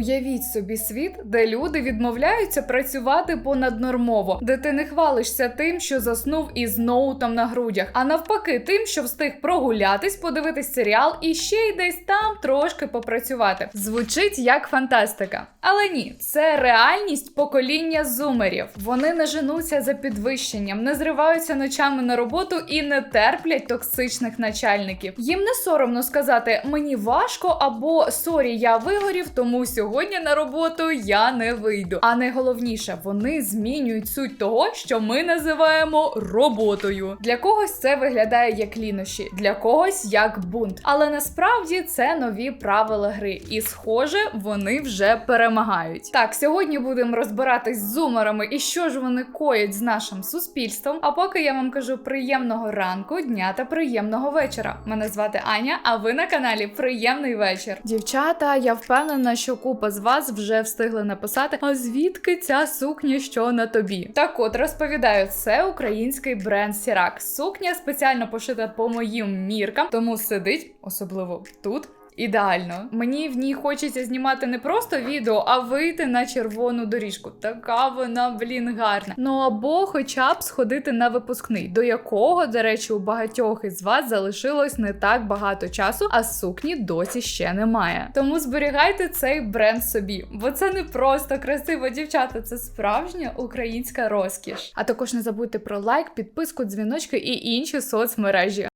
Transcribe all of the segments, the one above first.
Уявіть собі світ, де люди відмовляються працювати понаднормово, де ти не хвалишся тим, що заснув із ноутом на грудях, а навпаки, тим, що встиг прогулятись, подивитись серіал і ще й десь там трошки попрацювати. Звучить як фантастика. Але ні, це реальність покоління зумерів. Вони не женуться за підвищенням, не зриваються ночами на роботу і не терплять токсичних начальників. Їм не соромно сказати мені важко або сорі, я вигорів, тому сьогодні на роботу я не вийду. А найголовніше, вони змінюють суть того, що ми називаємо роботою. Для когось це виглядає як лінощі, для когось як бунт. Але насправді це нові правила гри, і схоже, вони вже перемагають. Так, сьогодні будемо розбиратись з зумерами і що ж вони коять з нашим суспільством. А поки я вам кажу приємного ранку, дня та приємного вечора. Мене звати Аня, а ви на каналі Приємний вечір. Дівчата, я впевнена, що купа з вас вже встигли написати: а звідки ця сукня, що на тобі? Так от розповідаю, це український бренд Сірак. Сукня спеціально пошита по моїм міркам, тому сидить, особливо тут. Ідеально, мені в ній хочеться знімати не просто відео, а вийти на червону доріжку. Така вона, блін, гарна. Ну або хоча б сходити на випускний, до якого, до речі, у багатьох із вас залишилось не так багато часу, а сукні досі ще немає. Тому зберігайте цей бренд собі, бо це не просто красиво, дівчата, це справжня українська розкіш. А також не забудьте про лайк, підписку, дзвіночки і інші соцмережі.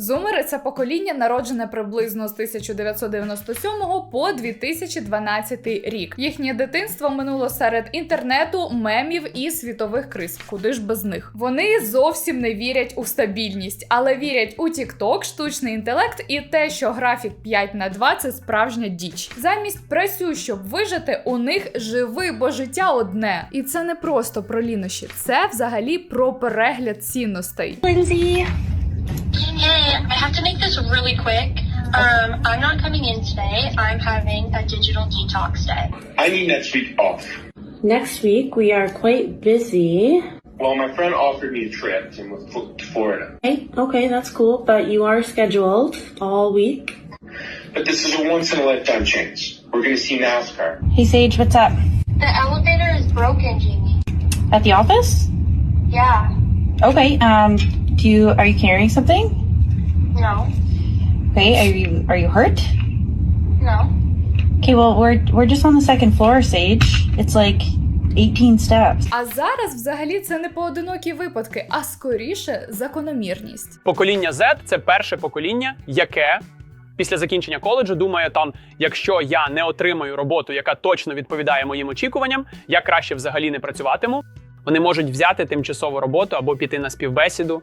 Зумери це покоління, народжене приблизно з 1997 по 2012 рік. Їхнє дитинство минуло серед інтернету, мемів і світових криз. Куди ж без них? Вони зовсім не вірять у стабільність, але вірять у TikTok, штучний інтелект і те, що графік 5 на 2 – це справжня діч. Замість працюй, щоб вижити, у них живи, бо життя одне. І це не просто про лінощі, це взагалі про перегляд цінностей. Lindsay. Hey, I have to make this really quick. Um, I'm not coming in today. I'm having a digital detox day. I need next week off. Next week we are quite busy. Well, my friend offered me a trip to to Florida, Okay, okay, that's cool, but you are scheduled all week. but this is a once in a lifetime chance. We're gonna see NASCAR. Hey Sage, what's up? The elevator is broken, Jamie. At the office? Yeah. Okay. Um, do you are you carrying something? No. Okay. Are you are you hurt? No. Okay. Well, we're we're just on the second floor, Sage. It's like 18 steps. А зараз взагалі це не поодинокі випадки, а скоріше закономірність. Покоління Z – це перше покоління, яке після закінчення коледжу думає там, якщо я не отримаю роботу, яка точно відповідає моїм очікуванням, я краще взагалі не працюватиму. Вони можуть взяти тимчасову роботу або піти на співбесіду.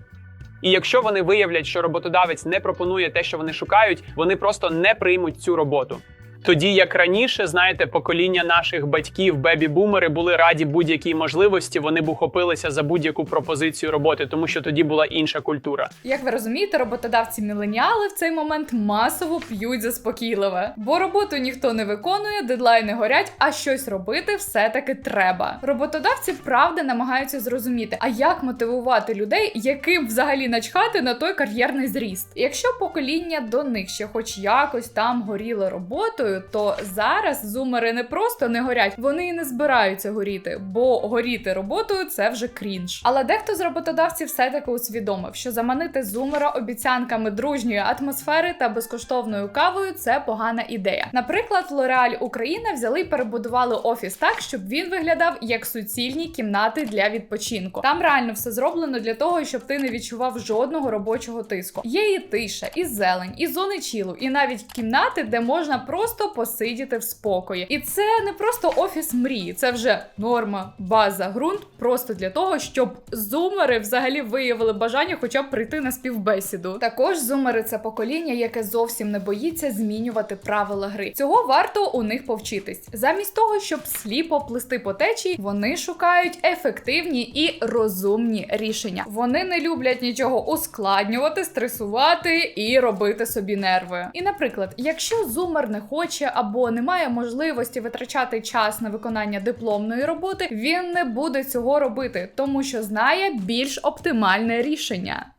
І якщо вони виявлять, що роботодавець не пропонує те, що вони шукають, вони просто не приймуть цю роботу. Тоді, як раніше, знаєте, покоління наших батьків, бебі-бумери, були раді будь-якій можливості, вони б ухопилися за будь-яку пропозицію роботи, тому що тоді була інша культура. Як ви розумієте, роботодавці міленіали в цей момент масово п'ють заспокійливе, бо роботу ніхто не виконує, дедлайни горять, а щось робити все-таки треба. Роботодавці правда намагаються зрозуміти, а як мотивувати людей, яким взагалі начхати на той кар'єрний зріст. Якщо покоління до них ще хоч якось там горіло роботою, то зараз зумери не просто не горять, вони і не збираються горіти, бо горіти роботою це вже крінж. Але дехто з роботодавців все-таки усвідомив, що заманити зумера обіцянками дружньої атмосфери та безкоштовною кавою це погана ідея. Наприклад, L'Oreal Україна взяли і перебудували офіс так, щоб він виглядав як суцільні кімнати для відпочинку. Там реально все зроблено для того, щоб ти не відчував жодного робочого тиску. Є і тиша, і зелень, і зони чілу, і навіть кімнати, де можна просто посидіти в спокої. І це не просто офіс мрії, це вже норма, база, ґрунт, просто для того, щоб зумери взагалі виявили бажання, хоча б прийти на співбесіду. Також зумери це покоління, яке зовсім не боїться змінювати правила гри. Цього варто у них повчитись. Замість того, щоб сліпо плисти по течії, вони шукають ефективні і розумні рішення. Вони не люблять нічого ускладнювати, стресувати і робити собі нерви. І, наприклад, якщо зумер не хоче або не має можливості витрачати час на виконання дипломної роботи, він не буде цього робити, тому що знає більш оптимальне рішення.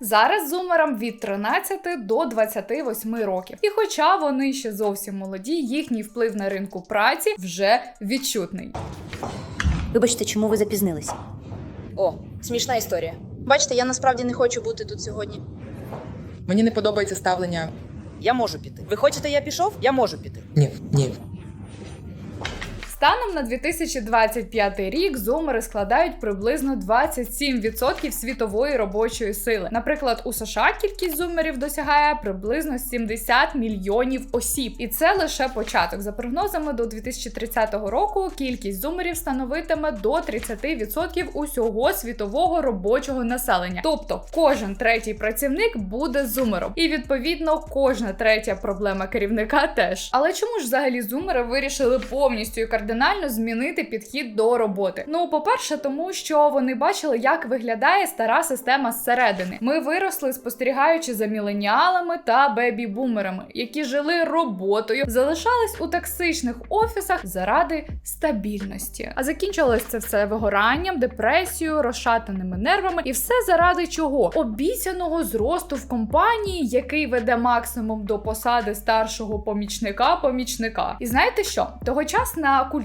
Зараз зумерам від 13 до 28 років. І хоча вони ще зовсім молоді, їхній вплив на ринку праці вже відчутний. Вибачте, чому ви запізнились? О, смішна історія. Бачите, я насправді не хочу бути тут сьогодні. Мені не подобається ставлення. Я можу піти. Ви хочете, я пішов? Я можу піти. Ні, ні. Станом на 2025 рік зумери складають приблизно 27% світової робочої сили. Наприклад, у США кількість зумерів досягає приблизно 70 мільйонів осіб, і це лише початок. За прогнозами до 2030 року кількість зумерів становитиме до 30% усього світового робочого населення. Тобто кожен третій працівник буде зумером, і відповідно кожна третя проблема керівника теж. Але чому ж взагалі зумери вирішили повністю і кардинально змінити підхід до роботи? Ну, по-перше, тому що вони бачили, як виглядає стара система зсередини. Ми виросли, спостерігаючи за міленіалами та бебі-бумерами, які жили роботою, залишались у токсичних офісах заради стабільності. А закінчилось це все вигоранням, депресією, розшатаними нервами, і все заради чого? Обіцяного зросту в компанії, який веде максимум до посади старшого помічника помічника. І знаєте що? Тогочасна культура,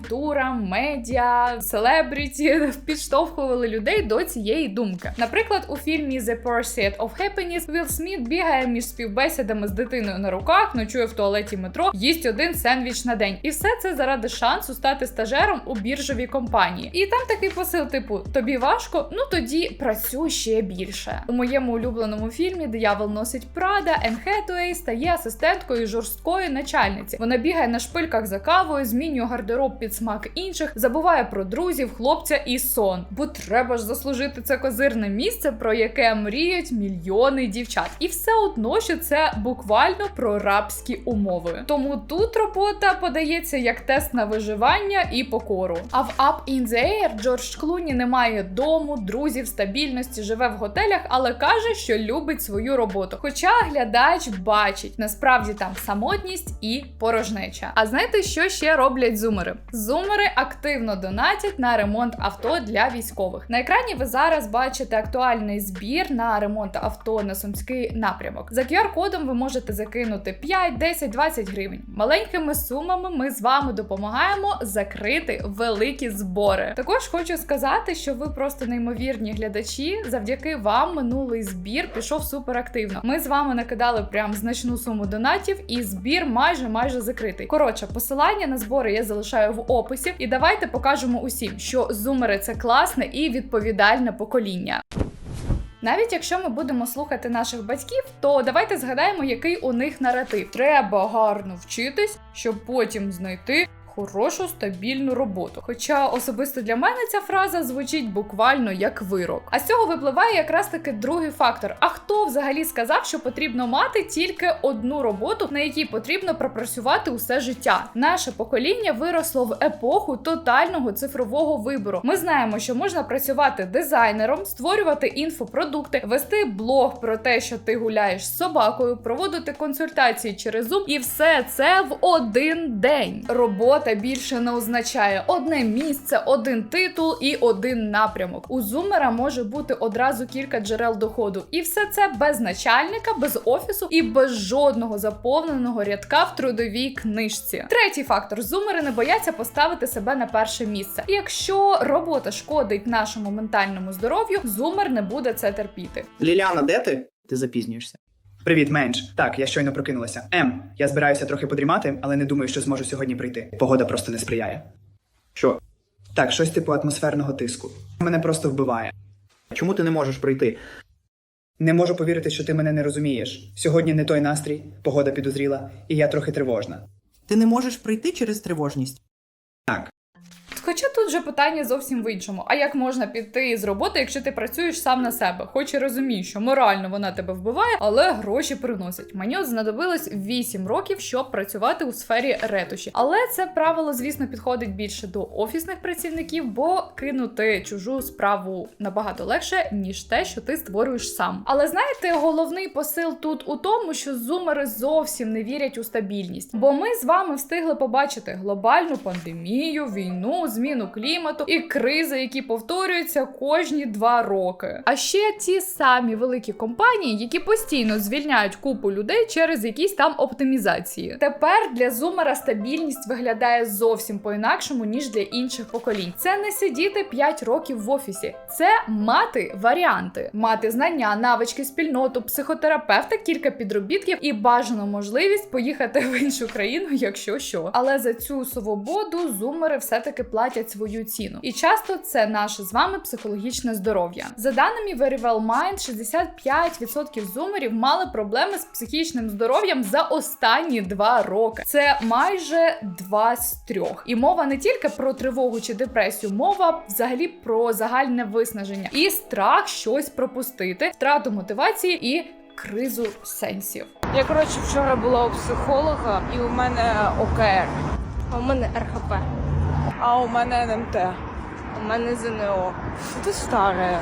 медіа, селебріті підштовхували людей до цієї думки. Наприклад, у фільмі The Pursuit of Happiness Вілл Сміт бігає між співбесідами з дитиною на руках, ночує в туалеті метро, їсть один сендвіч на день. І все це заради шансу стати стажером у біржовій компанії. І там такий посил, типу: тобі важко? Ну тоді працюй ще більше. У моєму улюбленому фільмі Диявол носить Прада, Енн Хетуей стає асистенткою жорсткої начальниці. Вона бігає на шпильках за кавою, змінює гардероб під смак інших, забуває про друзів, хлопця і сон. Бо треба ж заслужити це козирне місце, про яке мріють мільйони дівчат. І все одно, що це буквально про рабські умови. Тому тут робота подається як тест на виживання і покору. А в Up in the Air Джордж Клуні не має дому, друзів, стабільності, живе в готелях, але каже, що любить свою роботу. Хоча глядач бачить, насправді там самотність і порожнеча. А знаєте, що ще роблять зумери? Зумери активно донатять на ремонт авто для військових. На екрані ви зараз бачите актуальний збір на ремонт авто на сумський напрямок. За QR-кодом ви можете закинути 5, 10, 20 гривень. Маленькими сумами ми з вами допомагаємо закрити великі збори. Також хочу сказати, що ви просто неймовірні глядачі. Завдяки вам минулий збір пішов супер активно. Ми з вами накидали прям значну суму донатів, і збір майже майже закритий. Коротше, посилання на збори я залишаю в описі. І давайте покажемо усім, що зумери це класне і відповідальне покоління. Навіть якщо ми будемо слухати наших батьків, то давайте згадаємо, який у них наратив. Треба гарно вчитись, щоб потім знайти. Хорошу стабільну роботу. Хоча особисто для мене ця фраза звучить буквально як вирок. А з цього випливає якраз таки другий фактор. А хто взагалі сказав, що потрібно мати тільки одну роботу, на якій потрібно пропрацювати усе життя? Наше покоління виросло в епоху тотального цифрового вибору. Ми знаємо, що можна працювати дизайнером, створювати інфопродукти, вести блог про те, що ти гуляєш з собакою, проводити консультації через Zoom, і все це в один день. Робота більше не означає одне місце, один титул і один напрямок. У зумера може бути одразу кілька джерел доходу, і все це без начальника, без офісу і без жодного заповненого рядка в трудовій книжці. Третій фактор: зумери не бояться поставити себе на перше місце. І якщо робота шкодить нашому ментальному здоров'ю, зумер не буде це терпіти. Ліляна, де ти? Ти запізнюєшся. Привіт, менш. Так, я щойно прокинулася. Ем, я збираюся трохи подрімати, але не думаю, що зможу сьогодні прийти. Погода просто не сприяє. Що? Так, щось типу атмосферного тиску. Мене просто вбиває. Чому ти не можеш прийти? Не можу повірити, що ти мене не розумієш. Сьогодні не той настрій, погода підозріла, і я трохи тривожна. Ти не можеш прийти через тривожність. Так, Хоча тут же питання зовсім в іншому. А як можна піти з роботи, якщо ти працюєш сам на себе? Хоч і розумієш, що морально вона тебе вбиває, але гроші приносять. Мені от знадобилось 8 років, щоб працювати у сфері ретуші. Але це правило, звісно, підходить більше до офісних працівників, бо кинути чужу справу набагато легше, ніж те, що ти створюєш сам. Але знаєте, головний посил тут у тому, що зумери зовсім не вірять у стабільність, бо ми з вами встигли побачити глобальну пандемію, війну зміну клімату і кризи, які повторюються кожні два роки. А ще ті самі великі компанії, які постійно звільняють купу людей через якісь там оптимізації. Тепер для зумера стабільність виглядає зовсім по-інакшому, ніж для інших поколінь. Це не сидіти 5 років в офісі, це мати варіанти, мати знання, навички, спільноту, психотерапевта, кілька підробітків і бажану можливість поїхати в іншу країну, якщо що. Але за цю свободу зумери все-таки платять свою ціну. І часто це наше з вами психологічне здоров'я. За даними Very Well Mind, 65% зумерів мали проблеми з психічним здоров'ям за останні два роки. Це майже два з трьох. І мова не тільки про тривогу чи депресію, мова взагалі про загальне виснаження і страх щось пропустити, втрату мотивації і кризу сенсів. Я коротше вчора була у психолога, і у мене ОКР. А у мене РХП, А у мене НМТ. у мене ЗНО, Ти старе.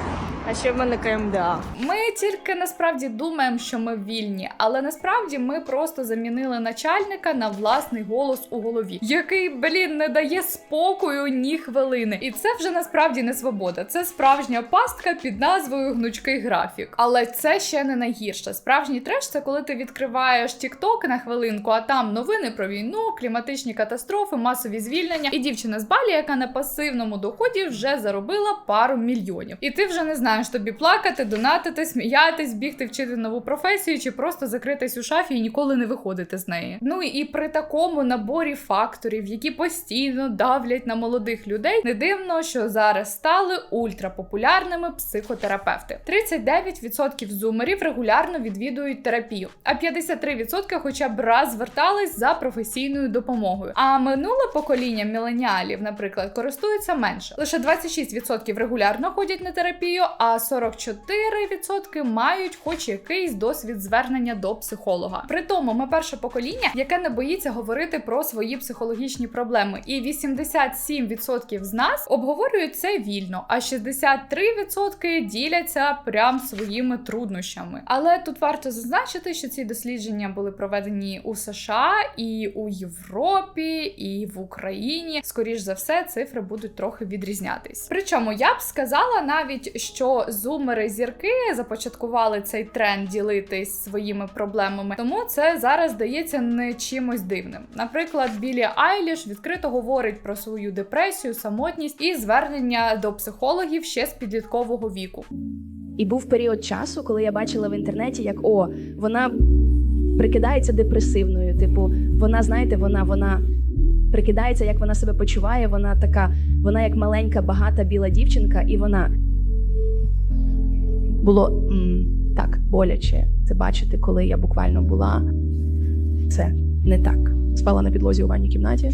а ще в мене КМДА. Ми тільки насправді думаємо, що ми вільні, але насправді ми просто замінили начальника на власний голос у голові, який, блін, не дає спокою ні хвилини. І це вже насправді не свобода. Це справжня пастка під назвою гнучкий графік. Але це ще не найгірше. Справжній треш це коли ти відкриваєш TikTok на хвилинку, а там новини про війну, кліматичні катастрофи, масові звільнення і дівчина з Балі, яка на пасивному доході вже заробила пару мільйонів. І ти вже не знаєш тобі плакати, донатити, сміятись, бігти вчити нову професію чи просто закритись у шафі і ніколи не виходити з неї. Ну і при такому наборі факторів, які постійно давлять на молодих людей, не дивно, що зараз стали ультрапопулярними психотерапевти. 39% зумерів регулярно відвідують терапію, а 53% хоча б раз звертались за професійною допомогою. А минуле покоління міленіалів, наприклад, користуються менше. Лише 26% регулярно ходять на терапію, а 44% мають хоч якийсь досвід звернення до психолога. При тому ми перше покоління, яке не боїться говорити про свої психологічні проблеми, і 87% з нас обговорюють це вільно, а 63% діляться прям своїми труднощами. Але тут варто зазначити, що ці дослідження були проведені у США і у Європі, і в Україні. Скоріш за все, цифри будуть трохи відрізнятись. Причому я б сказала навіть, що зумери зірки започаткували цей тренд ділитись своїми проблемами, тому це зараз здається не чимось дивним. Наприклад, Білі Айліш відкрито говорить про свою депресію, самотність і звернення до психологів ще з підліткового віку. І був період часу, коли я бачила в інтернеті, як о, вона прикидається депресивною. Типу, вона, знаєте, вона, вона прикидається, як вона себе почуває. Вона така, вона як маленька, багата біла дівчинка, і вона було м, так боляче це бачити, коли я буквально була. Це не так. Спала на підлозі у ванній кімнаті.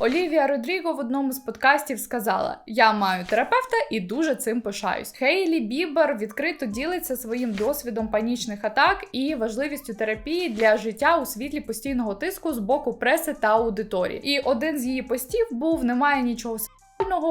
Олівія Родріго в одному з подкастів сказала: Я маю терапевта і дуже цим пишаюсь. Хейлі Бібер відкрито ділиться своїм досвідом панічних атак і важливістю терапії для життя у світлі постійного тиску з боку преси та аудиторії. І один з її постів був: немає нічого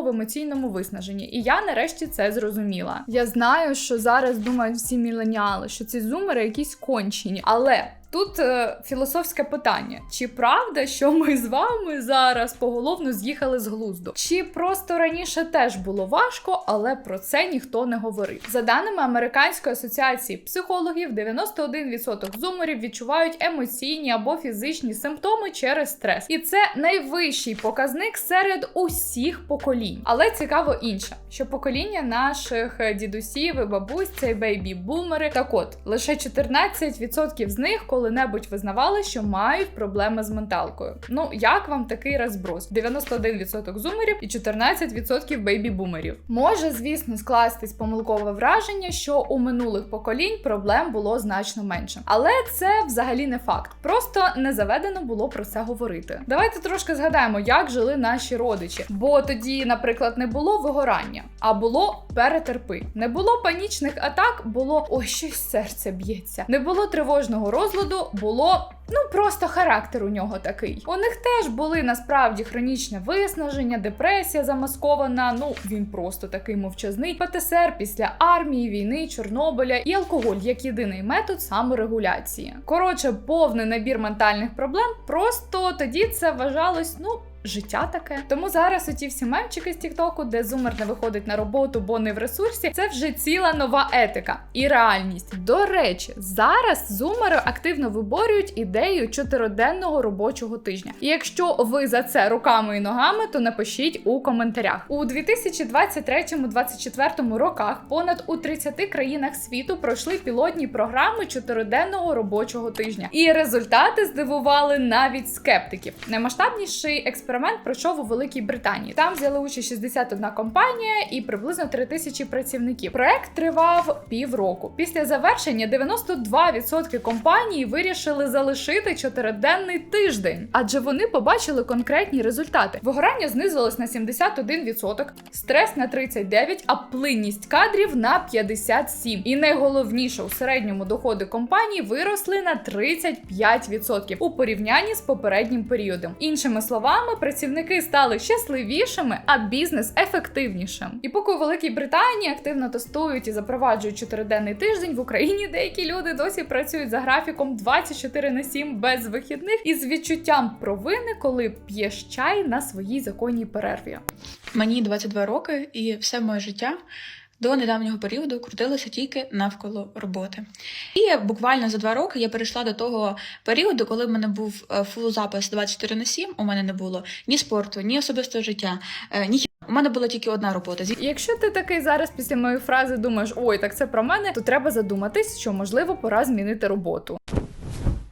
в емоційному виснаженні, і я нарешті це зрозуміла. Я знаю, що зараз думають всі міленіали, що ці зумери якісь кончені, але. Тут е, філософське питання: чи правда, що ми з вами зараз поголовно з'їхали з глузду? Чи просто раніше теж було важко, але про це ніхто не говорив? За даними Американської асоціації психологів, 91% зумерів відчувають емоційні або фізичні симптоми через стрес, і це найвищий показник серед усіх поколінь. Але цікаво інше, що покоління наших дідусів і бабусь, це бейбі-бумери. Так от лише 14% з них коли-небудь визнавали, що мають проблеми з менталкою. Ну як вам такий розброс? 91% зумерів і 14% бейбі-бумерів. Може, звісно, скластись помилкове враження, що у минулих поколінь проблем було значно менше. Але це взагалі не факт. Просто не заведено було про це говорити. Давайте трошки згадаємо, як жили наші родичі. Бо тоді, наприклад, не було вигорання, а було перетерпи. Не було панічних атак, було ой, щось серце б'ється. Не було тривожного розладу, було. Ну просто характер у нього такий. У них теж були насправді хронічне виснаження, депресія замаскована. Ну він просто такий мовчазний ПТСР після армії, війни, Чорнобиля і алкоголь як єдиний метод саморегуляції. Коротше, повний набір ментальних проблем. Просто тоді це вважалось, ну. Життя таке. Тому зараз оті всі мемчики з Тіктоку, де зумер не виходить на роботу, бо не в ресурсі, це вже ціла нова етика і реальність. До речі, зараз зумери активно виборюють ідею чотириденного робочого тижня. І якщо ви за це руками і ногами, то напишіть у коментарях. У 2023-2024 роках понад у 30 країнах світу пройшли пілотні програми чотириденного робочого тижня, і результати здивували навіть скептиків. Наймасштабніший експеримент пройшов у Великій Британії. Там взяли участь 61 компанія і приблизно 3 тисячі працівників. Проект тривав півроку. Після завершення 92% компаній вирішили залишити чотириденний тиждень, адже вони побачили конкретні результати. Вигорання знизилось на 71%, стрес на 39%, а плинність кадрів на 57%. І найголовніше у середньому доходи компанії виросли на 35% у порівнянні з попереднім періодом. Іншими словами, працівники стали щасливішими, а бізнес ефективнішим. І поки у Великій Британії активно тестують і запроваджують чотириденний тиждень, в Україні деякі люди досі працюють за графіком 24 на 7 без вихідних і з відчуттям провини, коли п'єш чай на своїй законній перерві. Мені 22 роки, і все моє життя до недавнього періоду крутилося тільки навколо роботи. І буквально за два роки я перейшла до того періоду, коли в мене був е, фул запис 24 на 7, у мене не було ні спорту, ні особистого життя, е, ні у мене була тільки одна робота. Якщо ти такий зараз після моєї фрази думаєш, ой, так це про мене, то треба задуматись, що можливо пора змінити роботу.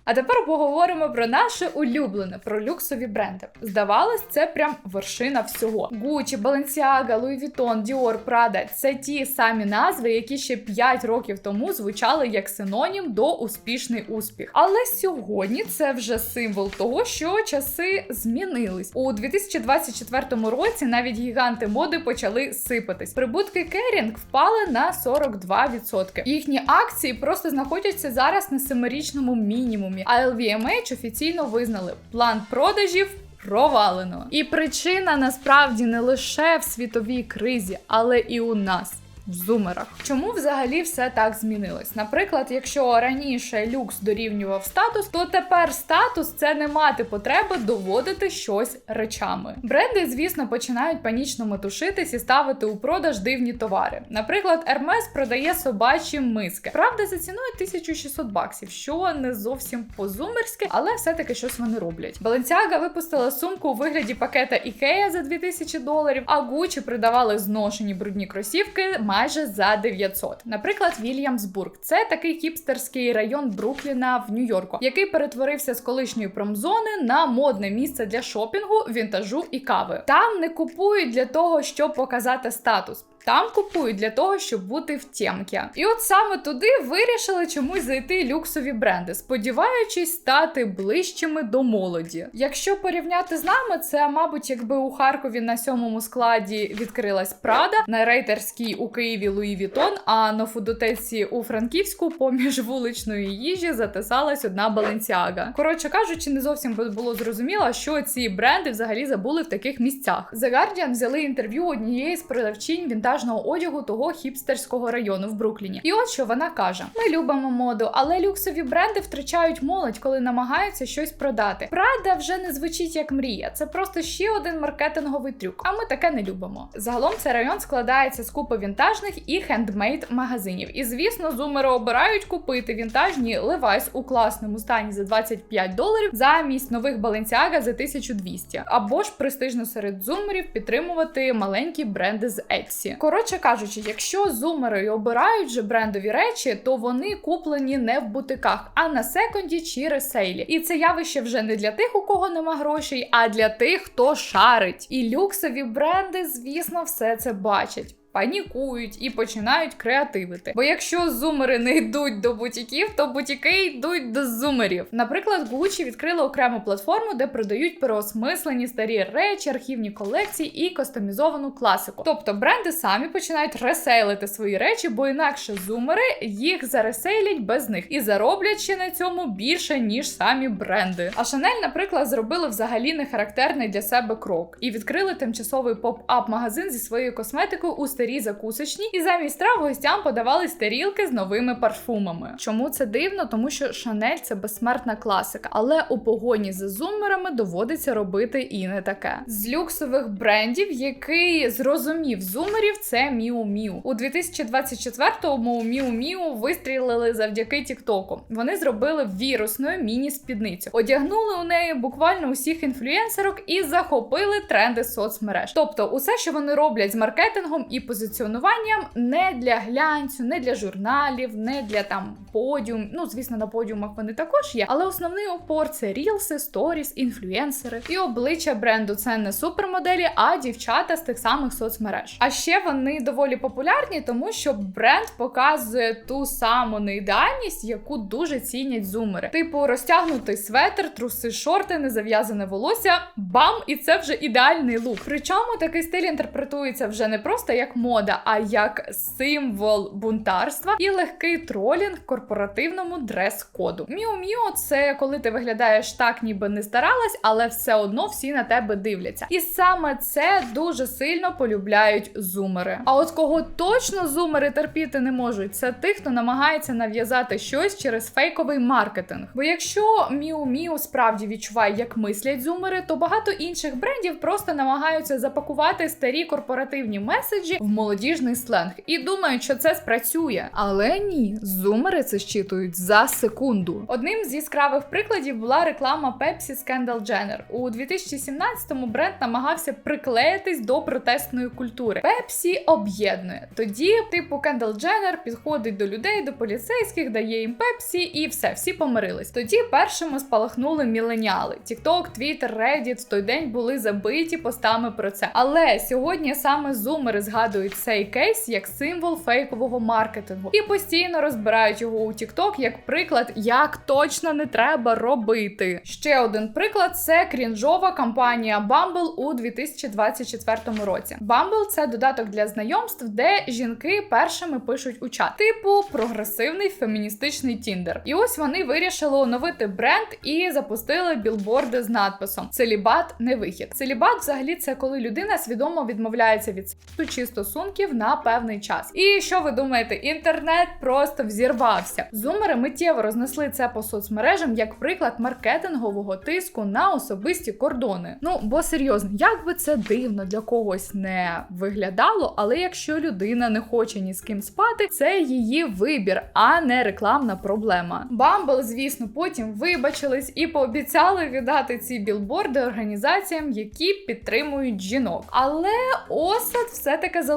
А тепер поговоримо про наше улюблене, про люксові бренди. Здавалось, це прям вершина всього. Gucci, Balenciaga, Louis Vuitton, Dior, Prada – це ті самі назви, які ще 5 років тому звучали як синонім до успішний успіх. Але сьогодні це вже символ того, що часи змінились. У 2024 році навіть гіганти моди почали сипатись. Прибутки Керінг впали на 42%. Їхні акції просто знаходяться зараз на семирічному мінімумі. А LVMH офіційно визнали план продажів. Провалено. І причина насправді не лише в світовій кризі, але і у нас. В зумерах. Чому взагалі все так змінилось? Наприклад, якщо раніше люкс дорівнював статус, то тепер статус це не мати потреби доводити щось речами. Бренди, звісно, починають панічно метушитись і ставити у продаж дивні товари. Наприклад, Hermes продає собачі миски. Правда, за ціною 1600 баксів, що не зовсім по-зумерськи, але все-таки щось вони роблять. Balenciaga випустила сумку у вигляді пакета Ikea за 2000 доларів, а Gucci придавали зношені брудні кросівки майже за 900. Наприклад, Вільямсбург це такий хіпстерський район Брукліна в Нью-Йорку, який перетворився з колишньої промзони на модне місце для шопінгу, вінтажу і кави. Там не купують для того, щоб показати статус. Там купують для того, щоб бути в тємкі. І от саме туди вирішили чомусь зайти люксові бренди, сподіваючись стати ближчими до молоді. Якщо порівняти з нами, це, мабуть, якби у Харкові на сьомому складі відкрилась Прада, на рейтерській у Києві Луї Вітон, а на фудотеці у Франківську поміж вуличної їжі затисалась одна Баленсіага. Коротше кажучи, не зовсім було зрозуміло, що ці бренди взагалі забули в таких місцях. The Guardian взяли інтерв'ю однієї з продавчинь вінтажного одягу того хіпстерського району в Брукліні. І от що вона каже: Ми любимо моду, але люксові бренди втрачають молодь, коли намагаються щось продати. Прада вже не звучить як мрія. Це просто ще один маркетинговий трюк. А ми таке не любимо. Загалом цей район складається з купи вінтажних і хендмейд магазинів. І звісно, зумери обирають купити вінтажні Levi's у класному стані за 25 доларів замість нових Balenciaga за 1200. Або ж престижно серед зумерів підтримувати маленькі бренди з Etsy. Коротше кажучи, якщо зумери обирають же брендові речі, то вони куплені не в бутиках, а на секонді чи ресейлі. І це явище вже не для тих, у кого нема грошей, а для тих, хто шарить. І люксові бренди, звісно, все це бачать. Панікують і починають креативити. Бо якщо зумери не йдуть до бутіків, то бутіки йдуть до зумерів. Наприклад, Gucci відкрила окрему платформу, де продають переосмислені старі речі, архівні колекції і кастомізовану класику. Тобто бренди самі починають ресейлити свої речі, бо інакше зумери їх заресейлять без них і зароблять ще на цьому більше ніж самі бренди. А Chanel, наприклад, зробили взагалі не характерний для себе крок і відкрили тимчасовий поп-ап магазин зі своєю косметикою у старі закусочні, і замість страв гостям подавались тарілки з новими парфумами. Чому це дивно? Тому що Шанель це безсмертна класика, але у погоні за зумерами доводиться робити і не таке. З люксових брендів, який зрозумів зумерів, це Miu Miu. У 2024-му Miu Miu вистрілили завдяки Тіктоку. Вони зробили вірусною міні-спідницю, одягнули у неї буквально усіх інфлюенсерок і захопили тренди соцмереж. Тобто, усе, що вони роблять з маркетингом і позиціонуванням, не для глянцю, не для журналів, не для там подіум. Ну, звісно, на подіумах вони також є, але основний опор це рілси, сторіс, інфлюенсери. І обличчя бренду це не супермоделі, а дівчата з тих самих соцмереж. А ще вони доволі популярні, тому що бренд показує ту саму неідеальність, яку дуже цінять зумери. Типу, розтягнутий светр, труси, шорти, незав'язане волосся, бам, і це вже ідеальний лук. Причому такий стиль інтерпретується вже не просто як мода, а як символ бунтарства і легкий тролінг корпоративному дрес-коду. Міу-міу це коли ти виглядаєш так, ніби не старалась, але все одно всі на тебе дивляться. І саме це дуже сильно полюбляють зумери. А от кого точно зумери терпіти не можуть, це тих, хто намагається нав'язати щось через фейковий маркетинг. Бо якщо Miu справді відчуває, як мислять зумери, то багато інших брендів просто намагаються запакувати старі корпоративні меседжі в молодіжний сленг і думають, що це спрацює. Але ні, зумери це щитують за секунду. Одним з яскравих прикладів була реклама Pepsi з Kendall Jenner. У 2017-му бренд намагався приклеїтись до протестної культури. Pepsi об'єднує. Тоді, типу, Kendall Jenner підходить до людей, до поліцейських, дає їм Pepsi і все, всі помирились. Тоді першими спалахнули міленіали. TikTok, Twitter, Reddit в той день були забиті постами про це. Але сьогодні саме зумери згадують цей кейс як символ фейкового маркетингу і постійно розбирають його у TikTok як приклад, як точно не треба робити. Ще один приклад це крінжова кампанія Bumble у 2024 році. Bumble – це додаток для знайомств, де жінки першими пишуть у чат, типу прогресивний феміністичний тіндер. І ось вони вирішили оновити бренд і запустили білборди з надписом Целібат не вихід. Целібат взагалі це коли людина свідомо відмовляється від сексу чи стосунків на певний час. І що ви думаєте? Інтернет просто взірвався. Зумери миттєво рознесли це по соцмережам як приклад маркетингового тиску на особисті кордони. Ну бо серйозно, як би це дивно для когось не виглядало, але якщо людина не хоче ні з ким спати, це її вибір, а не рекламна проблема. Бамбл, звісно, потім вибачились і пообіцяли віддати ці білборди організаціям, які підтримують жінок. Але осад все-таки залишився.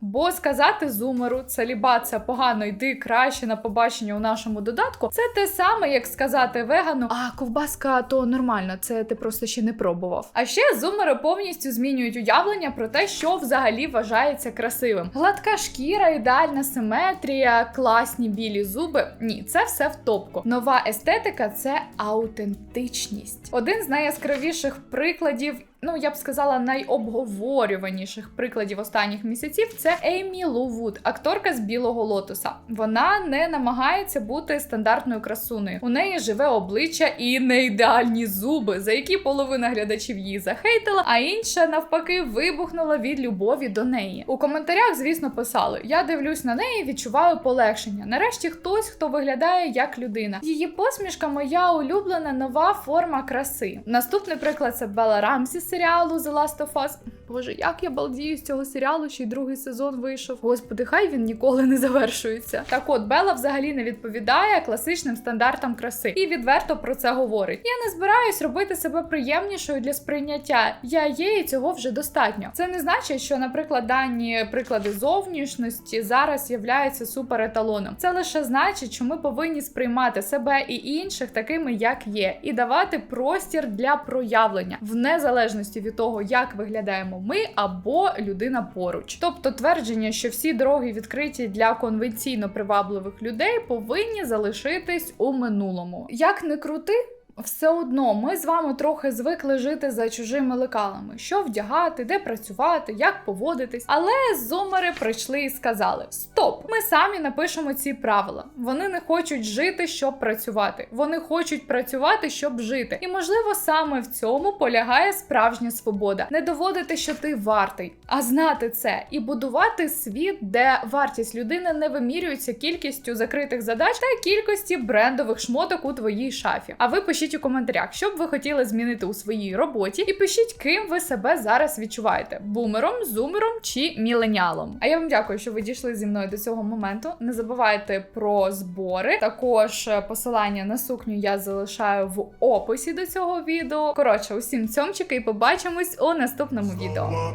Бо сказати зумеру, целібат це погано, йди краще на побачення у нашому додатку. Це те саме, як сказати вегану, а ковбаска то нормально, це ти просто ще не пробував. А ще зумери повністю змінюють уявлення про те, що взагалі вважається красивим. Гладка шкіра, ідеальна симетрія, класні білі зуби. Ні, це все в топку. Нова естетика це аутентичність. Один з найяскравіших прикладів. Ну, я б сказала, найобговорюваніших прикладів останніх місяців це Еймі Лу Вуд, акторка з білого лотоса. Вона не намагається бути стандартною красунею. У неї живе обличчя і не ідеальні зуби, за які половина глядачів її захейтила, а інша навпаки вибухнула від любові до неї. У коментарях, звісно, писали: я дивлюсь на неї, відчуваю полегшення. Нарешті хтось, хто виглядає як людина. Її посмішка моя улюблена нова форма краси. Наступний приклад це Белла Рамсі з серіалу The Last of Us. Боже, як я балдію з цього серіалу, ще й другий сезон вийшов. Господи, хай він ніколи не завершується. Так от Белла взагалі не відповідає класичним стандартам краси і відверто про це говорить. Я не збираюсь робити себе приємнішою для сприйняття. Я є і цього вже достатньо. Це не значить, що, наприклад, дані приклади зовнішності зараз являються супереталоном. Це лише значить, що ми повинні сприймати себе і інших такими, як є, і давати простір для проявлення в незалежності від того, як виглядаємо ми або людина поруч. Тобто твердження, що всі дороги відкриті для конвенційно привабливих людей, повинні залишитись у минулому. Як не крути. Все одно ми з вами трохи звикли жити за чужими лекалами, що вдягати, де працювати, як поводитись. Але зумери прийшли і сказали: Стоп! Ми самі напишемо ці правила. Вони не хочуть жити, щоб працювати. Вони хочуть працювати, щоб жити. І можливо саме в цьому полягає справжня свобода. Не доводити, що ти вартий, а знати це і будувати світ, де вартість людини не вимірюється кількістю закритих задач та кількості брендових шмоток у твоїй шафі. А ви пишіть у коментарях, що б ви хотіли змінити у своїй роботі, і пишіть, ким ви себе зараз відчуваєте: бумером, зумером чи міленіалом. А я вам дякую, що ви дійшли зі мною до цього моменту. Не забувайте про збори. Також е, посилання на сукню я залишаю в описі до цього відео. Коротше, усім цьомчики і побачимось у наступному відео.